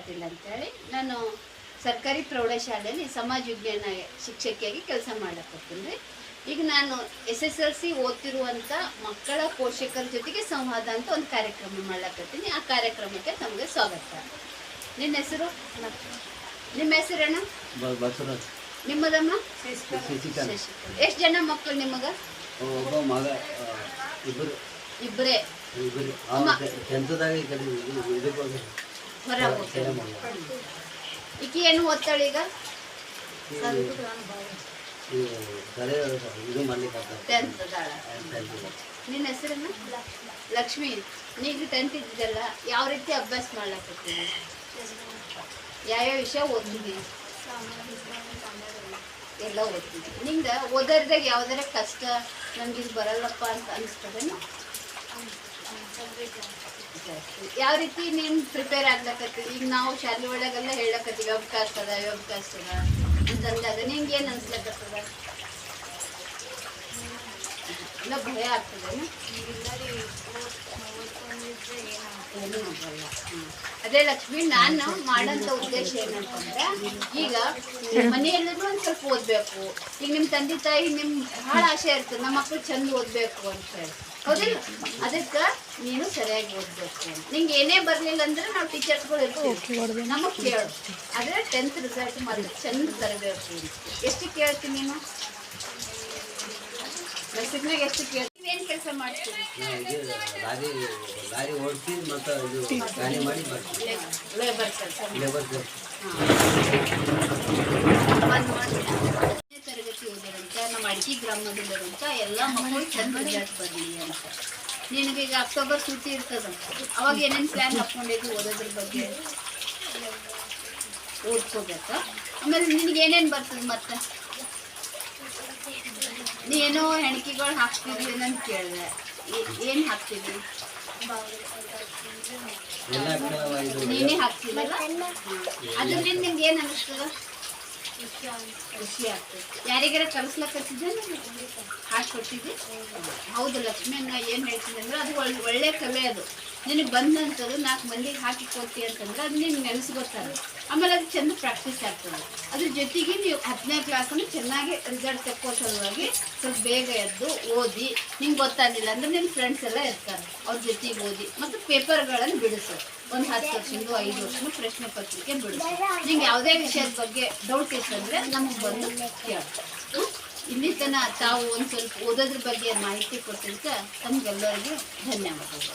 ಪಾಟೀಲ್ ಅಂತೇಳಿ ನಾನು ಸರ್ಕಾರಿ ಪ್ರೌಢಶಾಲೆಯಲ್ಲಿ ಸಮಾಜ ವಿಜ್ಞಾನ ಶಿಕ್ಷಕಿಯಾಗಿ ಕೆಲಸ ಮಾಡಕತ್ತೀನಿ. ಈಗ ನಾನು ಎಸ್ ಎಸ್ ಎಲ್ ಸಿ ಓದ್ತಿರುವಂಥ ಮಕ್ಕಳ ಪೋಷಕರ ಜೊತೆಗೆ ಸಂವಾದ ಅಂತ ಒಂದು ಕಾರ್ಯಕ್ರಮ ಮಾಡ್ಲಕತ್ತೀನಿ. ಆ ಕಾರ್ಯಕ್ರಮಕ್ಕೆ ತಮಗೆ ಸ್ವಾಗತ. ನಿನ್ನ ಹೆಸರು? ನಿಮ್ಮ ಹೆಸರಣ್ಣ ನಿಮ್ಮದಮ್ಮ? ಎಷ್ಟು ಜನ ಮಕ್ಕಳು ನಿಮಗ? ಇಬ್ಬರು ಹೊರ ಹೋಗ್ತಾರೆ. ಈಕಿ ಏನು ಓದ್ತಾಳೆ ಈಗ. ನಿನ್ನ ಹೆಸರನ್ನ ಲಕ್ಷ್ಮಿ. ನೀನು ಟೆಂತ್ ಇದ್ದಿದ್ದಲ್ಲ ಯಾವ ರೀತಿ ಅಭ್ಯಾಸ ಮಾಡ್ಲಕತ್ತೀನಿ ಯಾವ್ಯಾವ ವಿಷಯ ಓದಿದ್ದೀನಿ ಎಲ್ಲ ಓದ್ತೀನಿ ನಿಂಗೆ ಓದೋದ್ರಾಗ ಯಾವ್ದಾರ ಕಷ್ಟ ನನಗೆ ಇದು ಬರಲ್ಲಪ್ಪ ಅಂತ ಅನಿಸ್ತದೇನು? ಯಾವ ರೀತಿ ನೀನ್ ಪ್ರಿಪೇರ್ ಆಗ್ಲಕತ್ತಿ? ಈಗ ನಾವು ಶಾಲೆ ಒಳಗೆಲ್ಲ ಹೇಳಕತ್ತೀವಿ, ಅವಕಾಶ ಅದ ಅವಕಾಶ ಅದ. ಅಂತಂದಾಗ ನಿಂಗೆ ಏನು ಅನ್ಸ್ಲಕತ್ತದ? ಭಯ ಆಗಲ್ಲ. ಅದೇ ಲಕ್ಷ್ಮಿ ನಾನು ಮಾಡಂತ ಉದ್ದೇಶ ಏನಂತಂದ್ರೆ ಈಗ ಮನೆಯಲ್ಲೂ ಒಂದು ಸ್ವಲ್ಪ ಓದಬೇಕು. ಈಗ ನಿಮ್ಮ ತಂದೆ ತಾಯಿ ನಿಮ್ ಬಹಳ ಆಸೆ ಇರ್ತದೆ ನಮ್ಮ ಮಕ್ಳು ಚಂದ ಓದಬೇಕು ಅಂತ ಹೇಳಿ. ಹೌದಿಲ್ಲ ಅದಕ್ಕ ನೀನು ಸರಿಯಾಗಿ ಓದಬೇಕು ನಿಂಗೆ ಏನೇ ಬರಲಿಲ್ಲ ಅಂದ್ರೆ ನಾವು ಟೀಚರ್ಸ್ಗಳು ಇರ್ತೀವಿ. ನಮಗೆ ಕೇಳು. ಆದರೆ ಟೆಂತ್ ರಿಸಲ್ಟ್ ಮಾತ್ರ ಚಂದ ತರಬೇಕು ಎಷ್ಟು ಕೇಳ್ತೀನಿ ನೀನು? ಎಷ್ಟು ನೀವೇನ್ ಕೆಲಸ ಮಾಡ್ತೀವಿ ಲೇಬರ್ ಕೆಲಸ ಲೇಬರ್ ತರಗತಿ ಓದೋರಂತ ನಮ್ಮ ಅಡಿಕೆ ಗ್ರಾಮದಲ್ಲಿರುವಂತ ಎಲ್ಲ ಮಕ್ಕಳು ಚಂದ ಬರಲಿ ಅಂತ ನಿನಗೆ ಈಗ ಅಕ್ಟೋಬರ್ ಸೂಟಿ ಇರ್ತದ ಅವಾಗ ಏನೇನು ಪ್ಲ್ಯಾನ್ ಹಾಕ್ಕೊಂಡಿದ್ವಿ ಓದೋದ್ರ ಬಗ್ಗೆ ಓದ್ಕೋಬೇಕಾ ಆಮೇಲೆ ನಿನಗೆ ಏನೇನು ಬರ್ತದೆ ಮತ್ತೆ ನೀನೋ ಹೆಣ್ಕಿಗಳು ಹಾಕ್ತಿದ್ವಿ ಅಂತ ಕೇಳಿದೆ. ಏನು ಹಾಕ್ತಿದ್ವಿ ನೀನೇ ಹಾಕ್ತಿದ್ದಲ್ಲ? ಅದರಿಂದ ನಿಮ್ಗೆ ಏನು ಅನಿಸ್ತದ? ಖುಷಿ ಆಗ್ತದೆ. ಯಾರಿಗಾರ ಕಲಿಸ್ಲಕ್ಕತ್ತಿದ್ದೆ ಹಾಕಿ ಕೊಟ್ಟಿದ್ದೆ ಹೌದು, ಲಕ್ಷ್ಮಿ ಅನ್ನ ಏನು ಹೇಳ್ತೀನಿ ಅಂದ್ರೆ ಅದು ಒಳ್ಳೆ ಒಳ್ಳೆ ಕಲೆ ಅದು. ನಿನಗೆ ಬಂದಂಥದ್ದು ನಾಲ್ಕು ಮಂದಿಗೆ ಹಾಕಿ ಕೊಡ್ತಿ ಅಂತಂದ್ರೆ ಅದು ನಿನ್ಗೆ ನೆನೆಸ್ಕೊತಾರೆ ಆಮೇಲೆ ಅದು ಚೆಂದ ಪ್ರಾಕ್ಟೀಸ್ ಆಗ್ತದೆ. ಅದ್ರ ಜೊತೆಗೆ ನೀವು ಹತ್ತನೇ ಕ್ಲಾಸನ್ನು ಚೆನ್ನಾಗಿ ರಿಸಲ್ಟ್ ತೆಕ್ಕೋ ಸಲುವಾಗಿ ಸ್ವಲ್ಪ ಬೇಗ ಎದ್ದು ಓದಿ ನಿಮ್ಗೆ ಗೊತ್ತಾಗಲಿಲ್ಲ ಅಂದ್ರೆ ನಿಮ್ಮ ಫ್ರೆಂಡ್ಸ್ ಎಲ್ಲ ಇರ್ತಾರೆ. ಅವ್ರ ಜೊತೆಗೆ ಓದಿ, ಮತ್ತು ಪೇಪರ್ಗಳನ್ನು ಬಿಡಿಸು. ಒಂದು ಹತ್ತು ವರ್ಷದಿಂದ ಐದು ವರ್ಷನೂ ಪ್ರಶ್ನೆ ಪತ್ರಿಕೆ ಬಿಡುತ್ತೆ ನಿಮ್ಗೆ ಯಾವುದೇ ವಿಷಯದ ಬಗ್ಗೆ ಡೌಟ್ ಅಂದರೆ ನಮಗೆ ಬಂದು ಕೇಳಿ? ಇಲ್ಲಿ ತನ ತಾವು ಒಂದು ಸ್ವಲ್ಪ ಓದೋದ್ರ ಬಗ್ಗೆ ಮಾಹಿತಿ ಕೊಟ್ಟಿದ್ದಕ್ಕೆ ತಮಗೆಲ್ಲರಿಗೂ ಧನ್ಯವಾದಗಳು